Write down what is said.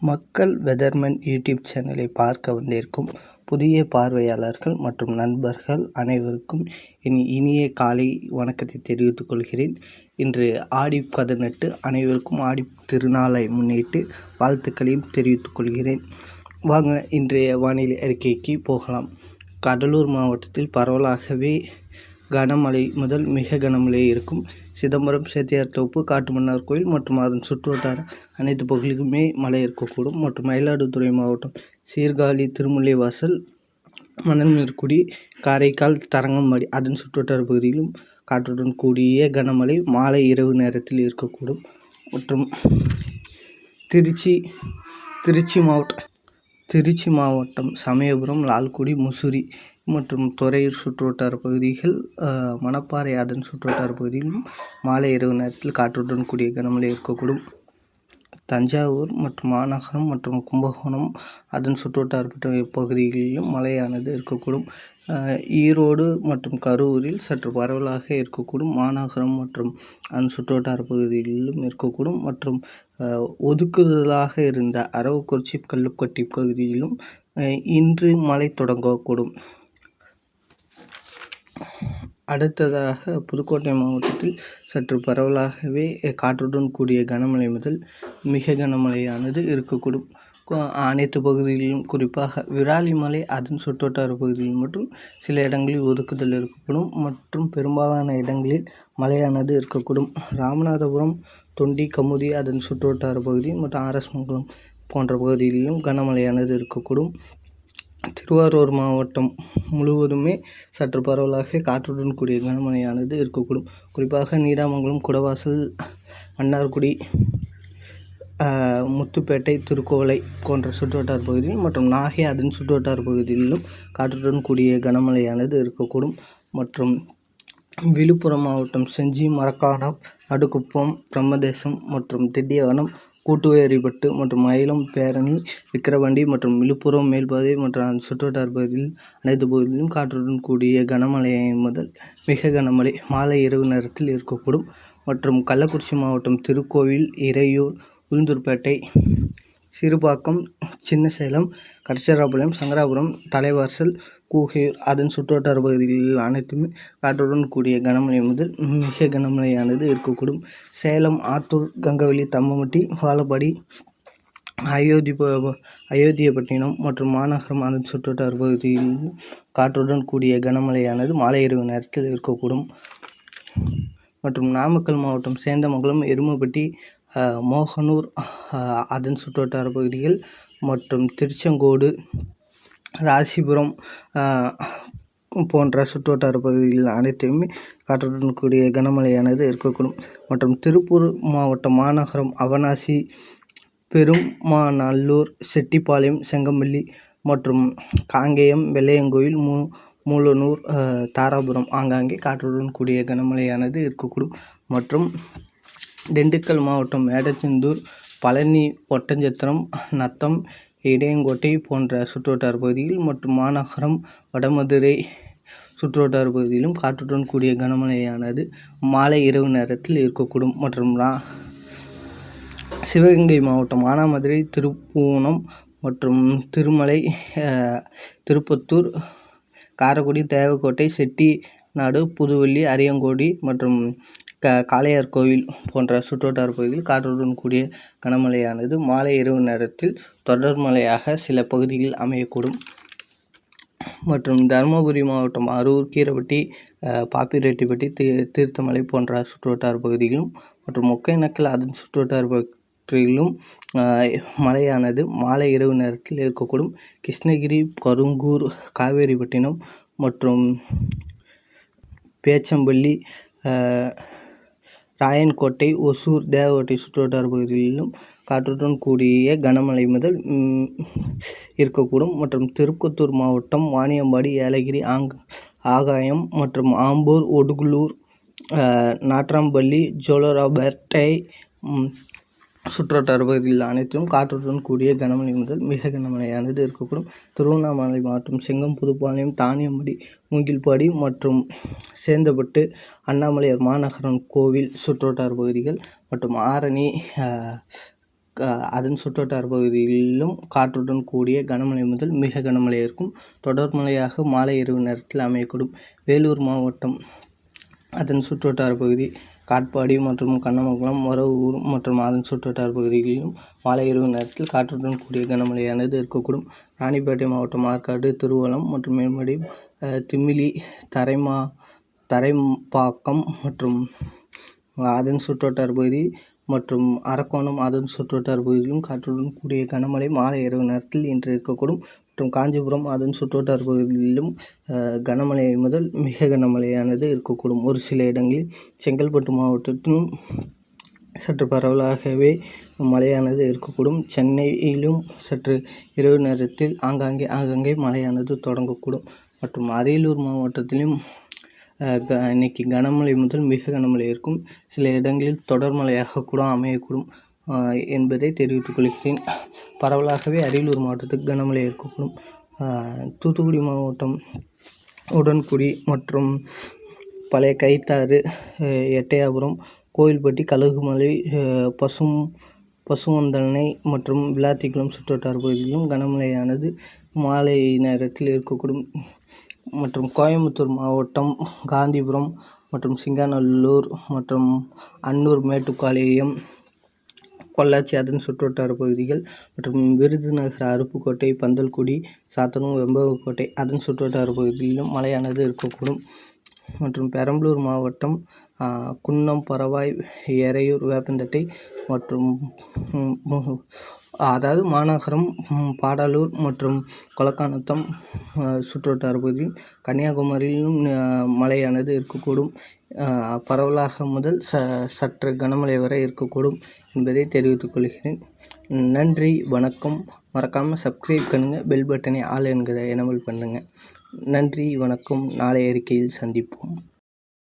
மக்கள் weatherman YouTube சேனலை பார்க்க வந்திருக்கும் புதிய பார்வையாளர்கள் மற்றும் நண்பர்கள் அனைவருக்கும் என் இனிய காலை வணக்கத்தை தெரிவித்துக் கொள்கிறேன். இன்று ஆடி பதினெட்டு அனைவருக்கும் ஆடி திருநாளை முன்னிட்டு வாழ்த்துக்களையும் தெரிவித்துக் கொள்கிறேன். வாங்க இன்றைய வானிலை அறிக்கைக்கு போகலாம். கடலூர் மாவட்டத்தில் பரவலாகவே கனமழை முதல் மிக கனமழை இருக்கும் சிதம்பரம் சேத்தியார் தோப்பு காட்டுமன்னார் கோயில் மற்றும் அதன் சுற்றுவட்டார அனைத்து பகுதிகளுமே மழை இருக்கக்கூடும் மற்றும் மயிலாடுதுறை மாவட்டம் சீர்காழி திருமுல்லைவாசல் மணல்மேற்குடி காரைக்கால் தரங்கம்பாடி அதன் சுற்றுவட்டார பகுதியிலும் காற்றுடன் கூடிய கனமழை மாலை இரவு நேரத்தில் இருக்கக்கூடும் மற்றும் திருச்சி திருச்சி மாவட்டம் திருச்சி மாவட்டம் சமயபுரம் லால்குடி முசிறி மற்றும் துறையூர் சுற்றுவட்டார பகுதிகள் மணப்பாறை அதன் சுற்றுவட்டார பகுதியிலும் மாலை இரவு நேரத்தில் காற்றுடன் கூடிய கனமழை இருக்கக்கூடும். தஞ்சாவூர் மற்றும் மாநகரம் மற்றும் கும்பகோணம் அதன் சுற்றுவட்டார பகுதிகளிலும் மழையானது இருக்கக்கூடும். ஈரோடு மற்றும் கரூரில் சற்று பரவலாக இருக்கக்கூடும். மாநகரம் மற்றும் அதன் சுற்றுவட்டார பகுதிகளிலும் இருக்கக்கூடும். மற்றும் ஒதுக்குதலாக இருந்த அரவக்குறிச்சி கல்லுப்பட்டி பகுதியிலும் இன்று மழை தொடங்கக்கூடும். அடுத்ததாக புதுக்கோட்டை மாவட்டத்தில் சற்று பரவலாகவே காற்றுடன் கூடிய கனமழை முதல் மிக கனமழையானது இருக்கக்கூடும். அனைத்து பகுதிகளிலும் குறிப்பாக விராலிமலை அதன் சுற்றுவட்டார பகுதியில் மட்டும் சில இடங்களில் ஒதுக்குதல் இருக்கக்கூடும். மற்றும் பெரும்பாலான இடங்களில் மழையானது இருக்கக்கூடும். ராமநாதபுரம் தொண்டி கமுதி அதன் சுற்றுவட்டார பகுதி மற்றும் ஆர்எஸ் மங்கலம் போன்ற பகுதிகளிலும் கனமழையானது இருக்கக்கூடும். திருவாரூர் மாவட்டம் முழுவதுமே சற்று பரவலாக காற்றுடன் கூடிய கனமழையானது இருக்கக்கூடும். குறிப்பாக நீடாமங்கலம் குடவாசல் மன்னார்குடி முத்துப்பேட்டை திருக்கோலை போன்ற சுற்றுவட்டார் பகுதியில் மற்றும் நாகை அதன் சுற்றுவட்டார் பகுதியிலும் காற்றுடன் கூடிய கனமழையானது இருக்கக்கூடும். மற்றும் விழுப்புரம் மாவட்டம் செஞ்சி மரக்காணம் நடுக்குப்பம் பிரம்மதேசம் மற்றும் திண்டியவனம் கூட்டுவேரிப்பட்டு மற்றும் மயிலம் பேரணி விக்கிரவாண்டி மற்றும் விழுப்புரம் மேல்பாதை மற்றும் அதன் சுற்றுவட்டார பகுதியில் அனைத்து பகுதிகளிலும் காற்றுடன் கூடிய கனமழை முதல் மிக கனமழை மாலை இரவு நேரத்தில் இருக்கக்கூடும் மற்றும் கள்ளக்குறிச்சி மாவட்டம் திருக்கோவில் இறையூர் உளுந்தூர்பேட்டை சிறுபாக்கம் சின்னசேலம் கரிசராபாளையம் சங்கராபுரம் தலைவாசல் கூகையூர் அதன் சுற்றுவட்டார பகுதிகளில் அனைத்துமே காற்றுடன் கூடிய கனமழை முதல் மிக கனமழையானது இருக்கக்கூடும். சேலம் ஆத்தூர் கங்கவெளி தம்மம்பட்டி வாழப்பாடி அயோத்தி அயோத்தியப்பட்டினம் மற்றும் மாநகரம் அதன் சுற்றுவட்டார பகுதியில் காற்றுடன் கூடிய கனமழையானது மாலை இரவு நேரத்தில் இருக்கக்கூடும். மற்றும் நாமக்கல் மாவட்டம் சேந்தமங்கலம் எருமப்பட்டி மோகனூர் அதன் சுற்றுவட்டார பகுதிகள் மற்றும் திருச்செங்கோடு ராசிபுரம் போன்ற சுற்றுவட்டார பகுதிகள் அனைத்துமே காற்றுடன் கூடிய கனமழையானது இருக்கக்கூடும். மற்றும் திருப்பூர் மாவட்டம் மாநகரம் அவனாசி பெருமாநல்லூர் செட்டிப்பாளையம் செங்கம்பள்ளி மற்றும் காங்கேயம் வெள்ளையங்கோயில் மூ மூலனூர் தாராபுரம் ஆங்காங்கே காற்றுடன் கூடிய கனமழையானது இருக்கக்கூடும். மற்றும் திண்டுக்கல் மாவட்டம் மேடச்செந்தூர் பழனி ஒட்டஞ்சத்திரம் நத்தம் இடையங்கோட்டை போன்ற சுற்றுவட்டார பகுதியில் மற்றும் மாநகரம் வடமதுரை சுற்றுவட்டார பகுதியிலும் காற்றுடன் கூடிய கனமழையானது மாலை இரவு நேரத்தில் இருக்கக்கூடும். மற்றும் சிவகங்கை மாவட்டம் மானாமதுரை திருப்பூணம் மற்றும் திருமலை திருப்பத்தூர் காரைக்குடி தேவக்கோட்டை செட்டிநாடு புதுவள்ளி அரியங்கோடி மற்றும் க காளையார் கோவில் போன்ற சுற்றுவட்டார பகுதியில் காற்றுடன் கூடிய கனமழையானது மாலை இரவு நேரத்தில் தொடர் மழையாக சில பகுதிகளில் அமையக்கூடும். மற்றும் தருமபுரி மாவட்டம் அரூர் கீரப்பட்டி பாப்பிரெட்டிப்பட்டி தீ தீர்த்தமலை போன்ற சுற்றுவட்டார பகுதிகளிலும் மற்றும் ஒகேனக்கல் அதன் சுற்றுவட்டார பகுதிகளிலும் மழையானது மாலை இரவு நேரத்தில் இருக்கக்கூடும் கிருஷ்ணகிரி கருங்கூர் காவேரிப்பட்டினம் மற்றும் பேச்சம்பள்ளி ராயன்கோட்டை ஒசூர் தேவகோட்டை சுற்றுவட்டார பகுதிகளிலும் காற்றுடன் கூடிய கனமழை முதல் இருக்கக்கூடும். மற்றும் திருப்பத்தூர் மாவட்டம் வாணியம்பாடி ஏலகிரி ஆங் ஆகாயம் மற்றும் ஆம்பூர் ஒடுகுலூர் நாட்றாம்பள்ளி ஜோலார்பேட்டை சுற்றுவட்டார பகுதிகள் அனைத்தும் காற்றுடன் கூடிய கனமழை முதல் மிக கனமழையானது இருக்கக்கூடும். திருவண்ணாமலை மாவட்டம் செங்கம் புதுப்பாளையம் தானியம்படி மூங்கில்பாடி மற்றும் சேந்தப்பட்டு அண்ணாமலையார் மாநகரம் கோவில் சுற்றுவட்டார பகுதிகள் மற்றும் ஆரணி அதன் சுற்றுவட்டார பகுதிகளிலும் காற்றுடன் கூடிய கனமழை முதல் மிக கனமழை இருக்கும். தொடர் மழையாக மாலை இரவு நேரத்தில் அமையக்கூடும். வேலூர் மாவட்டம் அதன் சுற்றுவட்டார பகுதி காட்பாடி மற்றும் கண்ணமங்கலம் மொரவூர் மற்றும் அதன் சுற்றுவட்டார பகுதிகளிலும் மாலை இரவு நேரத்தில் காற்றுடன் கூடிய கனமழையானது இருக்கக்கூடும். ராணிப்பேட்டை மாவட்டம் ஆற்காடு திருவள்ளம் மற்றும் மேல்மடி திமிலி தரைமா தரைப்பாக்கம் மற்றும் அதன் சுற்றுவட்டார பகுதி மற்றும் அரக்கோணம் அதன் சுற்றுவட்டார பகுதியிலும் காற்றுடன் கூடிய கனமழை மாலை இரவு நேரத்தில் இன்று இருக்கக்கூடும். மற்றும் காஞ்சிபுரம் அதன் சுற்றுவட்டார பகுதிகளிலும் கனமழை முதல் மிக கனமழையானது இருக்கக்கூடும். ஒரு சில இடங்களில் செங்கல்பட்டு மாவட்டத்திலும் சற்று பரவலாகவே மழையானது இருக்கக்கூடும். சென்னையிலும் சற்று இரவு நேரத்தில் ஆங்காங்கே ஆங்காங்கே மழையானது தொடங்கக்கூடும். மற்றும் அரியலூர் மாவட்டத்திலும் இன்னைக்கு கனமழை முதல் மிக கனமழை இருக்கும். சில இடங்களில் தொடர் மழையாக கூட அமையக்கூடும். என்பதை தெரிவித்துக் கொள்கிறேன். பரவலாகவே அரியலூர் மாவட்டத்துக்கு கனமழை இருக்கக்கூடும் தூத்துக்குடி மாவட்டம் உடன்குடி மற்றும் பழைய கைத்தாறு எட்டயாபுரம் கோயில்பட்டி கழுகுமலை பசும் பசுவந்தனை மற்றும் விளாத்திக்குளம் சுற்றுவட்டார பகுதிகளிலும் கனமழையானது மாலை நேரத்தில் இருக்கக்கூடும் மற்றும் கோயம்புத்தூர் மாவட்டம் காந்திபுரம் மற்றும் சிங்காநல்லூர் மற்றும் அன்னூர் மேட்டுப்பாளையம் பொள்ளாச்சி அதன் சுற்றுவட்டார பகுதிகள் மற்றும் விருதுநகர் அருப்புக்கோட்டை பந்தல்குடி சாத்தனூர் வெம்பகோட்டை அதன் சுற்றுவட்டார பகுதிகளிலும் மழையானது இருக்கக்கூடும். மற்றும் பெரம்பலூர் மாவட்டம் குன்னம் பரவாய் எறையூர் வேப்பந்தட்டை மற்றும் அதாவது மாநகரம் பாடாலூர் மற்றும் கொளக்காநத்தம் சுற்றுவட்டார பகுதி கன்னியாகுமரியிலும் மழையானது இருக்கக்கூடும். பரவலாக முதல் ச சற்று கனமழை வரை இருக்கக்கூடும் என்பதை தெரிவித்துக் கொள்கிறேன். நன்றி வணக்கம். மறக்காமல் சப்ஸ்கிரைப் பண்ணுங்கள் பெல் பட்டனை ஆல் என்கிற எனபிள் பண்ணுங்கள் நன்றி வணக்கம். நாளை அறிக்கையில் சந்திப்போம்.